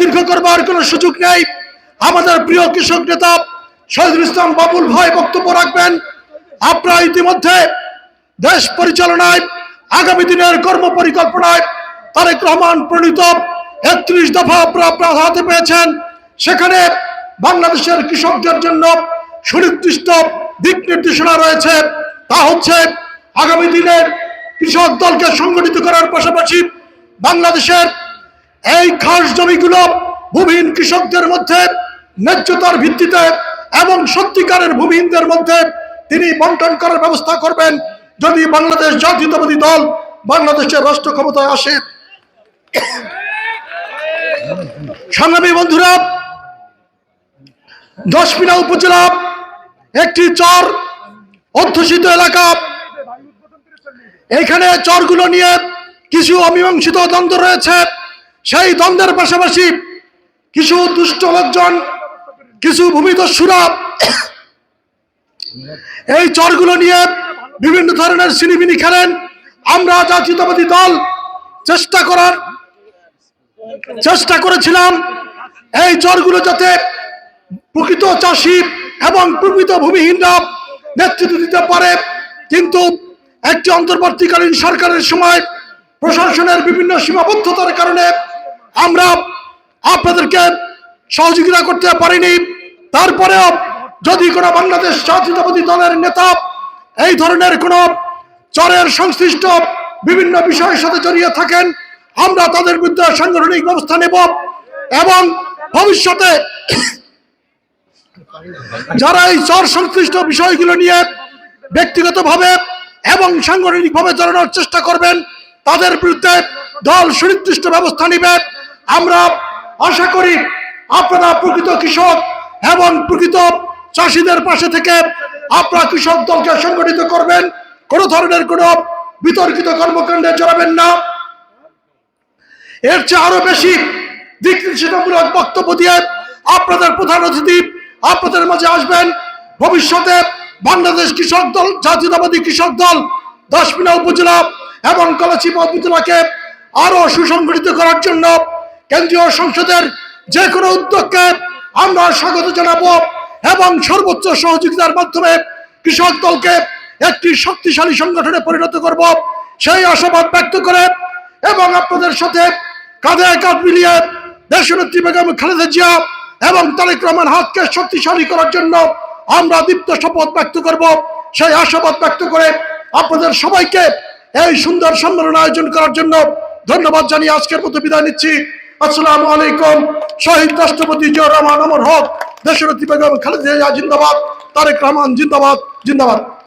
দীর্ঘ করবার কোনো সুযোগ নেই। আমাদের প্রিয় কৃষক নেতা শহীদুল ইসলাম বাবুল ভাই বক্তব্য রাখবেন। আপনারা ইতিমধ্যে দেশ পরিচালনায়, আগামী দিনের কর্ম পরিকল্পনায় তারেক রহমান প্রণীত একত্রিশ দফা আপনারা আপনার হাতে পেয়েছেন। সেখানে বাংলাদেশের কৃষকদের জন্য সুনির্দিষ্ট দিক নির্দেশনা রয়েছে। তা হচ্ছে, আগামী দিনের কৃষক দলকে সংগঠিত করার পাশাপাশি বাংলাদেশের এই খাস জমিগুলো ভূমিহীন কৃষকদের মধ্যে, ন্যায্যতার ভিত্তিতে এবং সত্যিকারের ভূমিহীনদের মধ্যে তিনি বন্টন করার ব্যবস্থা করবেন। যদি বাংলাদেশ জাতীয়তাবাদী দল বাংলাদেশের রাষ্ট্র ক্ষমতায় আসে। সংগ্রামী বন্ধুরা, দশমিনা উপজেলা একটি চর অধ্যুষিত এলাকা। এখানে চরগুলো নিয়ে কিছু অমীমাংসিত দ্বন্দ্ব রয়েছে। সেই দ্বন্দ্বের পাশাপাশি কিছু দুষ্ট লোকজন, কিছু ভূমিদস্যুরা এই চরগুলো নিয়ে বিভিন্ন ধরনের সিনিমিনি খেলেন। আমরা জাতীয়তাবাদী দল চেষ্টা করার চেষ্টা করেছিলাম এই চরগুলো যাতে প্রকৃত চাষি এবং প্রকৃত ভূমিহীনরা নেতৃত্ব দিতে পারে। কিন্তু একটি অন্তর্বর্তীকালীন সরকারের সময় প্রশাসনের বিভিন্ন সীমাবদ্ধতার কারণে আমরা আপনাদেরকে সহযোগিতা করতে পারিনি। তারপরেও যদি কোনো বাংলাদেশ জাতীয়তাবাদী দলের নেতা এই ধরনের কোনো চরের সংশ্লিষ্ট বিভিন্ন বিষয়ের সাথে জড়িয়ে থাকেন, আমরা তাদের বিরুদ্ধে সাংগঠনিক ব্যবস্থা নেব এবং ভবিষ্যতে যারা এই চর সংশ্লিষ্ট বিষয়গুলো নিয়ে ব্যক্তিগতভাবে এবং সাংগঠনিকভাবে জড়ানোর চেষ্টা করবেন, তাদের বিরুদ্ধে দল সুনির্দিষ্ট ব্যবস্থা নেবে। আমরা আশা করি আপনারা প্রকৃত কৃষক এবং প্রকৃত চাষিদের পাশে থেকে আপনারা কৃষক দলকে সংগঠিত করবেন। কোনো ধরনের কোনো বিতর্কিত কর্মকাণ্ডে জড়াবেন না। এর চেয়ে আরও বেশি দিক নির্দেশনামূলক বক্তব্য দিয়ে আপনাদের প্রধান অতিথি আপনাদের মাঝে আসবেন। ভবিষ্যতে বাংলাদেশ কৃষক দল, জাতীয়তাবাদী কৃষক দল দশমিনা উপজেলা এবং কলাচিপা উপজেলাকে আরও সুসংগঠিত করার জন্য কেন্দ্রীয় সংসদের যে কোনো উদ্যোগকে আমরা স্বাগত জানাব এবং সর্বোচ্চ সহযোগিতার মাধ্যমে কৃষক দলকে একটি শক্তিশালী সংগঠনে পরিণত করব। সেই আশাবাদ ব্যক্ত করে এবং আপনাদের সাথে কাঁধে কাঁধ মিলিয়ে দেশনেত্রী বেগম খালেদা জিয়া এবং তারেক রহমান হাতকে শক্তিশালী করার জন্য আমরা দীপ্ত শপথ ব্যক্ত করব। সেই আশাবাদ ব্যক্ত করে আপনাদের সবাইকে এই সুন্দর সম্মেলন আয়োজন করার জন্য ধন্যবাদ জানিয়ে আজকের মতো বিদায় নিচ্ছি। আসসালামু আলাইকুম। শহীদ রাষ্ট্রপতি জিয়া রহমান, অমর হক, দেশনেত্রী বেগম খালেদা জিন্দাবাদ। তারেক রহমান, জিন্দাবাদ জিন্দাবাদ।